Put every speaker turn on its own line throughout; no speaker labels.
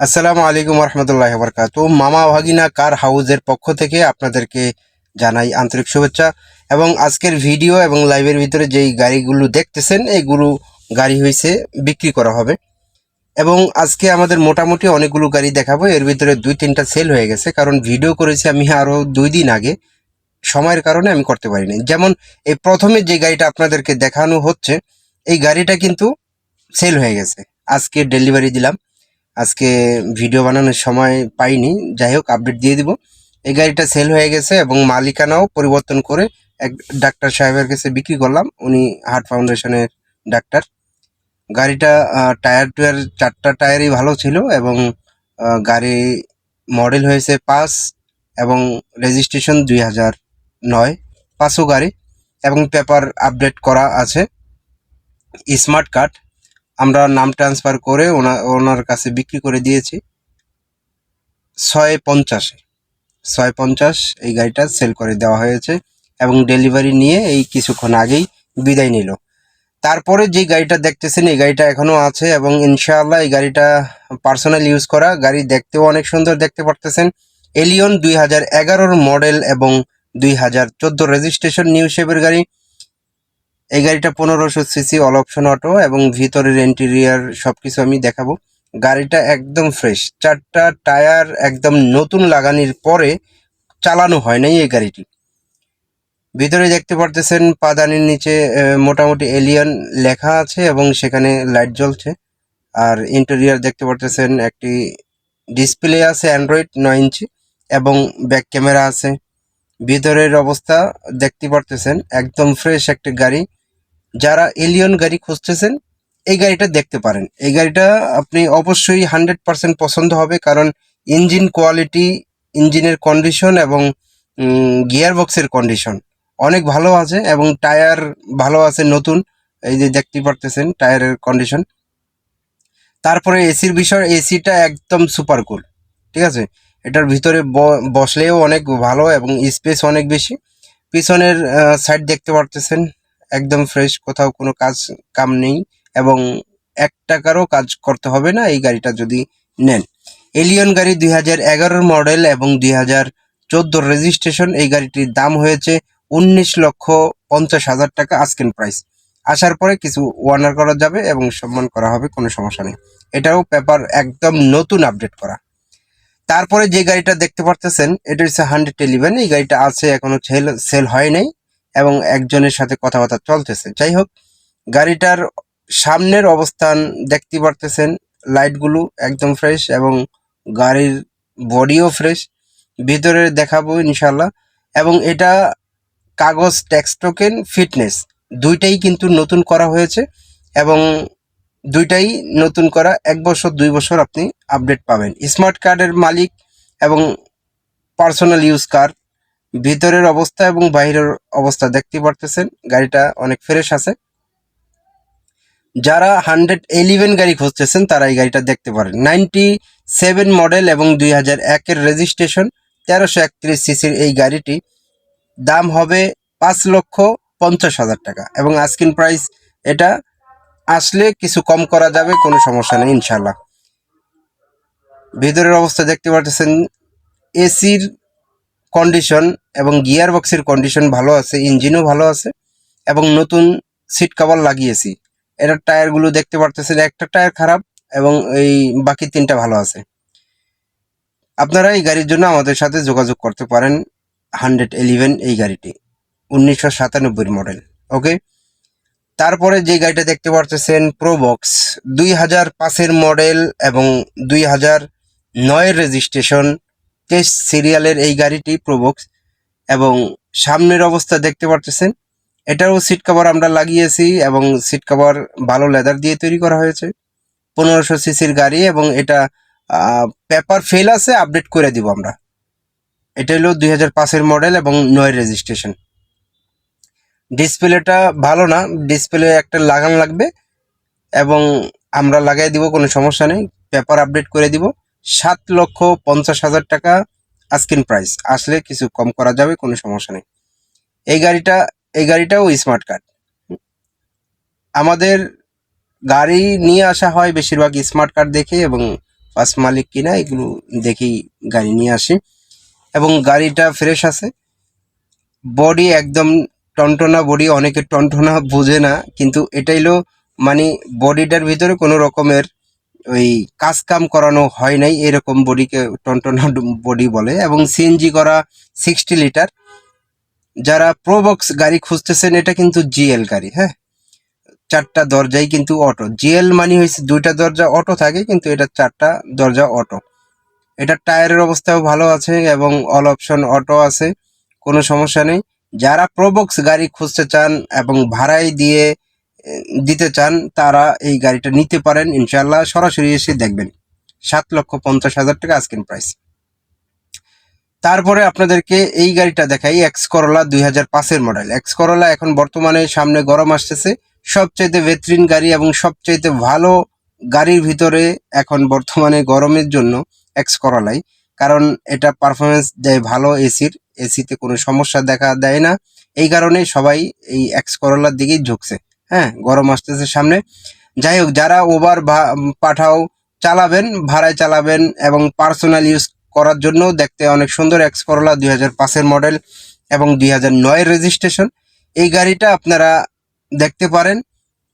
আসসালামু আলাইকুম রহমতুল্লাহ বরকাত মামা ভাগিনা কার হাউজের পক্ষ থেকে আপনাদেরকে জানাই আন্তরিক শুভেচ্ছা এবং আজকের ভিডিও এবং লাইভের ভিতরে যেই গাড়িগুলো দেখতেছেন এইগুলো গাড়ি হয়েছে বিক্রি করা হবে। এবং আজকে আমাদের মোটামুটি অনেকগুলো গাড়ি দেখাবো। এর ভিতরে দুই তিনটা সেল হয়ে গেছে, কারণ ভিডিও করেছি আমি আরও দুই দিন আগে। সময়ের কারণে আমি করতে পারিনি। যেমন এই প্রথমে যে গাড়িটা আপনাদেরকে দেখানো হচ্ছে, এই গাড়িটা কিন্তু সেল হয়ে গেছে। আজকে ডেলিভারি দিলাম। আজকে ভিডিও বানানোর সময় পাইনি। যাই হোক আপডেট দিয়ে দিব। এই গাড়িটা সেল হয়ে গেছে এবং মালিকানাও পরিবর্তন করে এক ডাক্তার সাহেবের কাছে বিক্রি করলাম। উনি হার্ট ফাউন্ডেশনের ডাক্তার। গাড়িটা টায়ার টুয়ার চারটা টায়ারই ভালো ছিল এবং গাড়ি মডেল হয়েছে পাঁচ এবং রেজিস্ট্রেশন দুই হাজার নয়। পাঁচও গাড়ি এবং পেপার আপডেট করা আছে। স্মার্ট কার্ড আমরা নাম ট্রান্সফার করে ওনা- ওনার কাছে বিক্রি করে দিয়েছি। ছয় পঞ্চাশে ছয় পঞ্চাশ এই গাড়িটা সেল করে দেওয়া হয়েছে এবং ডেলিভারি নিয়ে এই কিছুক্ষণ আগেই বিদায় নিল। তারপরে যে গাড়িটা দেখতেছেন, এই গাড়িটা এখনও আছে এবং ইনশাআল্লাহ এই গাড়িটা পার্সোনাল ইউজ করা। গাড়ি দেখতেও অনেক সুন্দর দেখতে পারতেছেন। এলিয়ন দুই হাজার এগারোর মডেল এবং দুই হাজার চোদ্দ রেজিস্ট্রেশন নিউ শেপের গাড়ি। এই গাড়িটা পনেরোশো সিসি অল অপশন অটো এবং ভিতরের ইন্টেরিয়ার সবকিছু আমি দেখাবো। গাড়িটা একদম ফ্রেশ চারটা টায়ার একদম নতুন লাগানির পরে চালানো হয় নাই এই গাড়িটি। ভিতরে দেখতে পারতেছেন পাদানির নিচে মোটামুটি এলিয়ন লেখা আছে এবং সেখানে লাইট জ্বলছে। আর ইন্টেরিয়ার দেখতে পারতেছেন একটি ডিসপ্লে আছে অ্যান্ড্রয়েড নয় ইঞ্চি এবং ব্যাক ক্যামেরা আছে। ভিতরের অবস্থা দেখতে পারতেছেন, একদম ফ্রেশ একটি গাড়ি। যারা এলিয়ন গাড়ি খুঁজতেছেন, এই গাড়িটা দেখতে পারেন। এই গাড়িটা আপনি অবশ্যই হান্ড্রেড পার্সেন্ট পছন্দ হবে কারণ ইঞ্জিন কোয়ালিটি ইঞ্জিনের কন্ডিশন এবং গিয়ার বক্সের কন্ডিশন অনেক ভালো আছে এবং টায়ার ভালো আছে নতুন। এই যে দেখতে পারতেছেন টায়ারের কন্ডিশন তারপরে এসির বিষয় এসিটা একদম সুপার কুল ঠিক আছে? এটার ভিতরে বসলেও অনেক ভালো এবং স্পেস অনেক বেশি। পিছনের সাইড দেখতে পারতেছেন। একদম ফ্রেশ কোথাও কোনো কাজ, কাম নেই এবং এক টাকারও কাজ করতে হবে না এই গাড়িটা যদি নেন। এলিয়ন গাড়ি দুই হাজার এগারোর মডেল এবং দুই হাজার চোদ্দোর রেজিস্ট্রেশন এই গাড়িটির দাম হয়েছে উনিশ লক্ষ পঞ্চাশ হাজার টাকা আস্কিন প্রাইস আসার পরে কিছু ওয়ার্নার করা যাবে এবং সম্মান করা হবে, কোনো সমস্যা নেই। এটাও পেপার একদম নতুন আপডেট করা। তারপরে যে গাড়িটা দেখতে পারতেছেন, এটা হচ্ছে হান্ড্রেড ইলেভেন এই গাড়িটা আছে, এখনও সেল সেল হয় নাই। এবং একজনের সাথে কথাবার্তা চলতেছে। যাই হোক, গাড়িটার সামনের অবস্থান দেখতে পারতেছেন, লাইটগুলো একদম ফ্রেশ এবং গাড়ির বডিও ফ্রেশ। ভিতরে দেখাবো ইনশাল্লাহ এবং এটা কাগজ ট্যাক্স টোকেন, ফিটনেস, দুইটাই কিন্তু নতুন করা হয়েছে এবং দুইটাই নতুন করা, এক বছর, দুই বছর আপনি আপডেট পাবেন। স্মার্ট কার্ডের মালিক এবং পার্সোনাল ইউজ কার ভিতরের অবস্থা এবং বাইরের অবস্থা দেখতে পারতেছেন, গাড়িটা অনেক ফ্রেশ আছে। যারা হান্ড্রেড এলিভেন গাড়ি খুঁজতেছেন, তারা এই গাড়িটা দেখতে পারেন। নাইনটি সেভেন মডেল এবং দুই হাজার একের রেজিস্ট্রেশন তেরোশো একত্রিশ সিসির এই গাড়িটি দাম হবে পাঁচ লক্ষ পঞ্চাশ হাজার টাকা এবং আস্কিন প্রাইস এটা আসলে কিছু কম করা যাবে, কোনো সমস্যা নেই ইনশাল্লাহ ভিতরের অবস্থা দেখতে পাচ্ছেন এসির কন্ডিশন এবং গিয়ার বক্সের কন্ডিশন ভালো আছে ইঞ্জিনও ভালো আছে, এবং নতুন সিট কভার লাগিয়েছি। এটার টায়ারগুলো দেখতে পারতেছেন, একটা টায়ার খারাপ এবং এই বাকি তিনটা ভালো আছে। আপনারা এই গাড়ির জন্য আমাদের সাথে যোগাযোগ করতে পারেন হান্ড্রেড ইলেভেন এই গাড়িটি, উনিশশো সাতানব্বই মডেল ওকে তারপরে যে গাড়িটা দেখতে পারতেছেন প্রোবক্স দুই হাজার পাঁচের মডেল এবং দুই হাজার নয়ের রেজিস্ট্রেশন টেস্ট সিরিয়ালের এই গাড়িটি প্রোবক্স এবং সামনের অবস্থা দেখতে পারতেছেন। এটাও সিট কভার আমরা লাগিয়েছি এবং সিট কভার ভালো লেদার দিয়ে তৈরি করা হয়েছে। পনেরোশো সিসির গাড়ি এবং এটা পেপার ফেল আছে, আপডেট করে দিব আমরা। এটা হলো দুই হাজার পাঁচের মডেল এবং নয় রেজিস্ট্রেশন। ডিসপ্লেটা ভালো না, ডিসপ্লে একটা লাগান লাগবে এবং আমরা লাগাই দিব, কোনো সমস্যা নেই। পেপার আপডেট করে দিব। সাত লক্ষ পঞ্চাশ হাজার টাকা আস্কিন প্রাইস আসলে কিছু কম করা যাবে, কোনো সমস্যা নেই। এই গাড়িটা, এই গাড়িটাও স্মার্ট কার্ড আমাদের গাড়ি নিয়ে আসা হয় বেশিরভাগ স্মার্ট কার্ড দেখে এবং পাঁচ মালিক কিনা এগুলো দেখেই গাড়ি নিয়ে আসি। এবং গাড়িটা ফ্রেশ আছে। বডি একদম টনটনা বডি অনেকে টনটনা বোঝে না, কিন্তু এটাই হলো মানে বডিটার ভিতরে কোনো রকমের ওই কাজ কাম করানো হয় নাই, এরকম বডিকে টনটনা বডি বলে, এবং সিএনজি করা সিক্সটি লিটার যারা প্রোবক্স গাড়ি খুঁজতেছেন, এটা কিন্তু জিএল গাড়ি হ্যাঁ? চারটা দরজাই কিন্তু অটো জিএল মানে হয়েছে দুইটা দরজা অটো থাকে, কিন্তু এটা চারটা দরজা অটো এটা টায়ারের অবস্থাও ভালো আছে, এবং অল অপশন অটো আছে, কোনো সমস্যা নেই। যারা প্রোবক্স গাড়ি খুঁজতে চান, এবং ভাড়ায় দিয়ে দিতে চান, তারা এই গাড়িটা নিতে পারেন ইনশাল্লাহ সরাসরি এসে দেখবেন। সাত লক্ষ পঞ্চাশ হাজার টাকা আজকের প্রাইস তারপরে আপনাদেরকে এই গাড়িটা দেখাই এক্স করলা দুই হাজার পাঁচের মডেল এক্স করলা এখন বর্তমানে সামনে গরম আসতেছে। সবচাইতে ভেতরিন গাড়ি এবং সবচাইতে ভালো গাড়ির ভিতরে এখন বর্তমানে গরমের জন্য এক্স করলাই কারণ এটা পারফরমেন্স দেয় ভালো এসির, এসিতে কোনো সমস্যা দেখা দেয় না। এই কারণে সবাই এই এক্স করলার দিকেই ঝুঁকছে। হ্যাঁ গরম আসতেছে সামনে। যাই হোক, যারা ওভার পাঠাও চালাবেন, ভাড়ায় চালাবেন এবং পার্সোনাল ইউজ করার জন্য দেখতে অনেক সুন্দর এক্স করলা দুই হাজার পাঁচের মডেল এবং দুই হাজার নয়ের রেজিস্ট্রেশন এই গাড়িটা আপনারা দেখতে পারেন।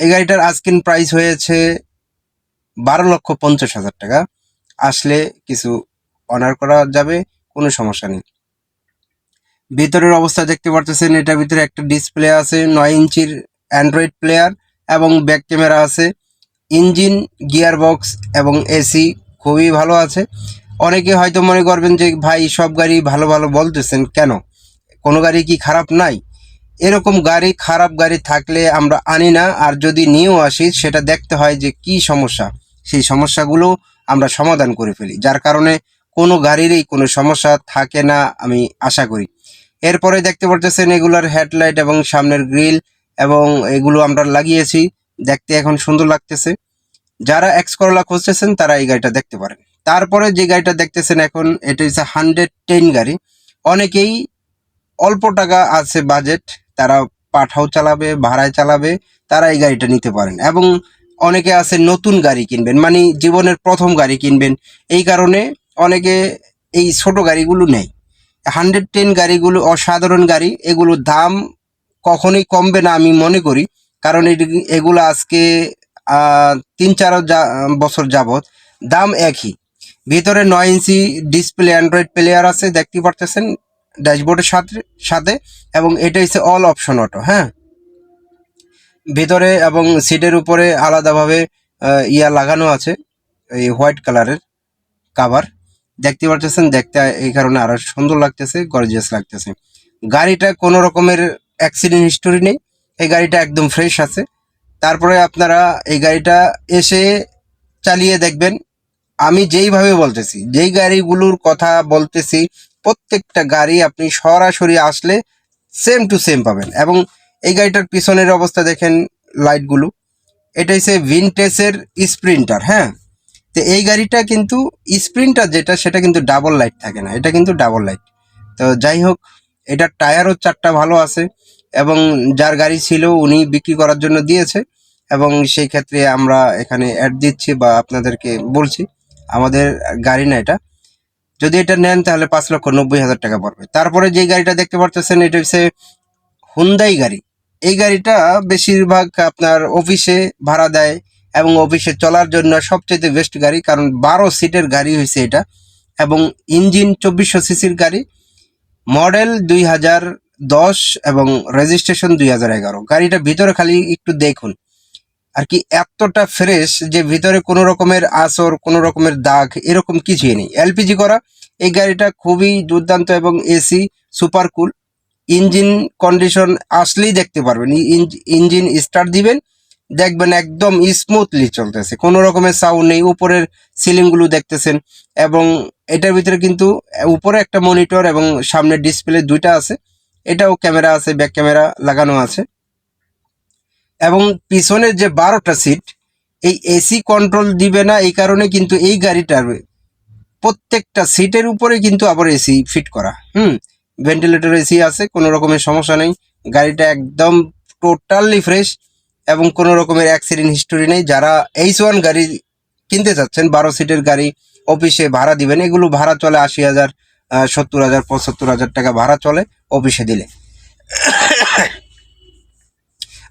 এই গাড়িটার আজকিন প্রাইস হয়েছে বারো লক্ষ পঞ্চাশ হাজার টাকা। আসলে কিছু অনার করা যাবে, কোনো সমস্যা নেই। ভিতরের অবস্থা দেখতে পারতেছেন, এটার ভিতরে একটা ডিসপ্লে আছে, নয় ইঞ্চির অ্যান্ড্রয়েড প্লেয়ার এবং ব্যাক ক্যামেরা আছে, ইঞ্জিন গিয়ার বক্স এবং এসি খুবই ভালো আছে। অনেকে হয়তো মনে করবেন যে, ভাই, সব গাড়ি ভালো ভালো বলতেছেন কেন? কোনো গাড়ি কি খারাপ নাই? এরকম গাড়ি, খারাপ গাড়ি থাকলে আমরা আনি না, আর যদি নিয়েও আসি, সেটা দেখতে হয় যে কি সমস্যা। সেই সমস্যাগুলো আমরা সমাধান করে ফেলি। যার কারণে কোনো গাড়িরই কোনো সমস্যা থাকে না, আমি আশা করি। এরপরে দেখতে পারতেছেন এগুলার হেডলাইট এবং সামনের গ্রিল এবং এগুলো আমরা লাগিয়েছি। দেখতে এখন সুন্দর লাগতেছে। যারা এক্স করলা খুঁজতেছেন, তারা এই গাড়িটা দেখতে পারেন। তারপরে যে গাড়িটা দেখতেছেন এখন, এটা হচ্ছে হান্ড্রেড টেন গাড়ি। অনেকেই অল্প টাকা আছে বাজেট তারা পাঠাও চালাবে, ভাড়ায় চালাবে, তারা এই গাড়িটা নিতে পারেন। এবং অনেকে আছে নতুন গাড়ি কিনবেন মানে জীবনের প্রথম গাড়ি কিনবেন। এই কারণে অনেকে এই ছোট গাড়িগুলো নেয়। হান্ড্রেড টেন গাড়িগুলো অসাধারণ গাড়ি, এগুলোর দাম কখনোই কমবে না আমি মনে করি। কারণ এগুলো আজকে তিন চার বছর যাবত দাম একই। ভিতরে নয় ইঞ্চি ডিসপ্লে অ্যান্ড্রয়েড প্লেয়ার আছে, দেখতে পারতেছেন ড্যাশবোর্ডের সাথে সাথে, এবং এটা হচ্ছে অল অপশন অটো হ্যাঁ? ভিতরে এবং সিটের উপরে আলাদাভাবে ইয়া লাগানো আছে, এই হোয়াইট কালারের কাভার। দেখতে পারতেছেন, দেখতে এই কারণে আরও সুন্দর লাগতেছে, গর্জিয়াস লাগতেছে। গাড়িটা কোনো রকমের অ্যাক্সিডেন্ট হিস্টোরি নেই। এই গাড়িটা একদম ফ্রেশ আছে। তারপরে আপনারা এই গাড়িটা এসে চালিয়ে দেখবেন। আমি যেইভাবে বলতেছি, যেই গাড়িগুলোর কথা বলতেছি, প্রত্যেকটা গাড়ি আপনি সরাসরি আসলে সেম টু সেম পাবেন। এবং এই গাড়িটার পিছনের অবস্থা দেখেন লাইটগুলো এটা হচ্ছে ভিনটেসের স্প্রিন্টার হ্যাঁ? তো এই গাড়িটা কিন্তু স্প্রিন্টার যেটা, সেটা কিন্তু ডাবল লাইট থাকে না। এটা কিন্তু ডাবল লাইট তো যাই হোক, এটার টায়ারও চারটা ভালো আছে। এবং যার গাড়ি ছিল উনি বিক্রি করার জন্য দিয়েছে এবং সেই ক্ষেত্রে আমরা এখানে অ্যাড দিচ্ছি বা আপনাদেরকে বলছি, আমাদের গাড়ি না এটা। যদি এটা নেন তাহলে পাঁচ লক্ষ নব্বই হাজার টাকা পড়বে। তারপরে যে গাড়িটা দেখতে পারতেছেন, এটা হচ্ছে হুন্দাই গাড়ি। এই গাড়িটা বেশিরভাগ আপনার অফিসে ভাড়া দেয় এবং অফিসে চলার জন্য সবচেয়ে বেস্ট গাড়ি, কারণ বারো সিটের গাড়ি হয়েছে এটা এবং ইঞ্জিন চব্বিশশো সিসির গাড়ি। মডেল দুই হাজার দশ এবং রেজিস্ট্রেশন দুই হাজার এগারো। গাড়িটা ভিতরে খালি একটু দেখুন। আর কি এতটা ফ্রেশ যে ভিতরে কোনো রকমের আসর, কোনো রকমের দাগ, এরকম কিছুই নেই। এলপিজি করা, এই গাড়িটা খুবই দুর্দান্ত এবং AC super cool engine condition আসলেই দেখতে পারবেন। ইঞ্জ- ইঞ্জিন স্টার্ট দিবেন, দেখবেন একদম স্মুথলি চলতেছে। কোনো রকমের সাউন্ড নেই, উপরের সিলিংগুলো দেখতেছেন। এবং এটার ভিতরে কিন্তু, উপরে একটা মনিটর এবং সামনে ডিসপ্লে দুইটা আছে। এটাও ক্যামেরা আছে ব্যাক ক্যামেরা লাগানো আছে। এবং পিছনের যে বারোটা সিট এই এসি কন্ট্রোল দিবে না, এই কারণে কিন্তু এই গাড়িটার প্রত্যেকটা সিটের উপরে কিন্তু আবার এসি ফিট করা। হুম ভেন্টিলেটর এসি আছে, কোনো রকমের সমস্যা নেই। গাড়িটা একদম টোটালি ফ্রেশ এবং কোনো রকমের অ্যাক্সিডেন্ট হিস্টোরি নেই। যারা এইচ ওয়ান গাড়ি কিনতে চাচ্ছেন, বারো সিটের গাড়ি অফিসে ভাড়া দিবেন, এগুলো ভাড়া চলে আশি হাজার। সত্তর হাজার, পঁচাত্তর হাজার টাকা ভাড়া চলে অফিসে দিলে।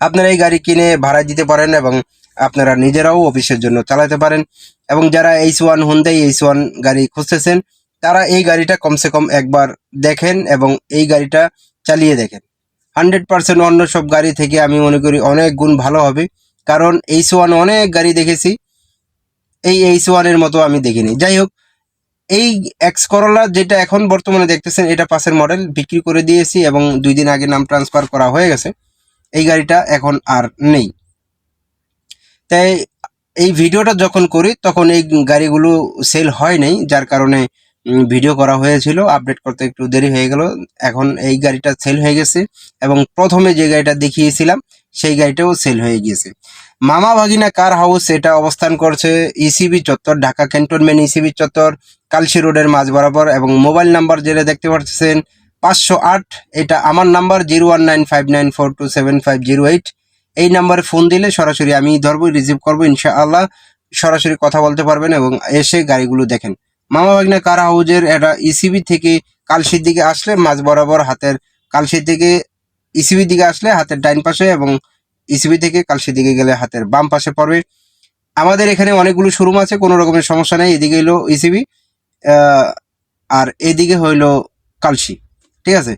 আপনারা এই গাড়ি কিনে ভাড়া দিতে পারেন এবং আপনারা নিজেরাও অফিসের জন্য চালাতে পারেন। এবং যারা H one Hyundai H one গাড়ি খুঁজতেছেন, তারা এই গাড়িটা কমসে কম একবার দেখেন এবং এই গাড়িটা চালিয়ে দেখেন। হান্ড্রেড পার্সেন্ট অন্য সব গাড়ি থেকে আমি মনে করি অনেক গুণ ভালো হবে। কারণ এইচ ওয়ান অনেক গাড়ি দেখেছি, এই এইচ ওয়ানের মতো আমি দেখিনি। যাই হোক এই এক্স করোলা যেটা এখন বর্তমানে দেখতেছেন, এটা পাশের মডেল বিক্রি করে দিয়েছি এবং দুই দিন আগে নাম ট্রান্সফার করা হয়ে গেছে। এই গাড়িটা এখন আর নেই। তাই এই ভিডিওটা যখন করি, তখন এই গাড়িগুলো সেল হয় নাই, যার কারণে ভিডিও করা হয়েছিল আপডেট করতে একটু দেরি হয়ে গেল। এখন এই গাড়িটা সেল হয়ে গেছে এবং প্রথমে যে গাড়িটা দেখিয়েছিলাম, সেই গাড়িটাও সেল হয়ে গিয়েছে। মামা ভাগিনা কার হাউস এটা অবস্থান করছে ইসিবি চত্বর, ঢাকা ক্যান্টনমেন্ট ইসিবি চত্বর। কালসি রোডের মাঝ বরাবর এবং মোবাইল নাম্বার যেটা দেখতে পাচ্ছেন পাঁচশো আট, এটা আমার number zero one nine five nine four two seven five zero eight. এই নাম্বারে ফোন দিলে সরাসরি আমি ধরবো রিসিভ করব, ইনশাআল্লাহ সরাসরি কথা বলতে পারবেন এবং এসে গাড়িগুলো দেখেন। মামা ভাগনা কার হাউজের? এটা ইসিবি থেকে কালশির দিকে আসলে মাঝ বরাবর হাতের কালশির থেকে ইসিবি দিকে আসলে হাতের ডাইন পাশে এবং ইসিবি থেকে কালশির দিকে গেলে হাতের বাম পাশে পড়বে। আমাদের এখানে অনেকগুলো শোরুম আছে, কোনো রকমের সমস্যা নেই, এদিকে এলো ইসিবি আর এদিকে হইল কালশি ঠিক আছে?